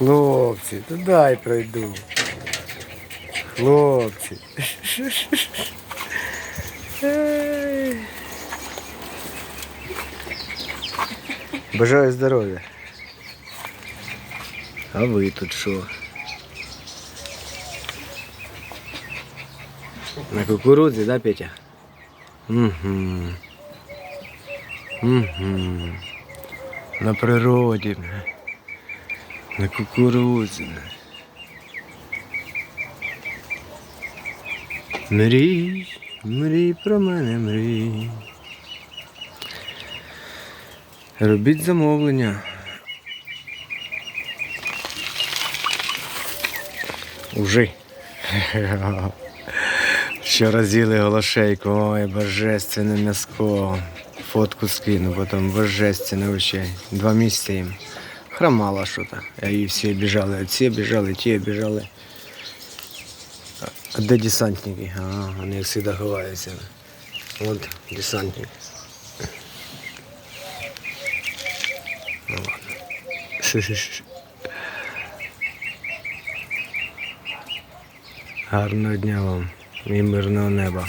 Хлопці, то дай пройду. Хлопці. Ей. Бажаю здоров'я. А ви тут що? На кукурудзі, да, Петя? Угу. Угу. На природі. На кукурудзі. Мрій, мрій про мене, мрій. Робіть замовлення. Уже. Вчора з'їли голошейку, ой, божественне м'яско. Фотку скину, потім божественне вообще. Два місяці їм. Хромало що-то. І всі біжали, ці біжали, ті біжали. А де десантники? А, вони як завжди ховаються. От десантник. Ну ладно. Гарного дня вам і мирного неба.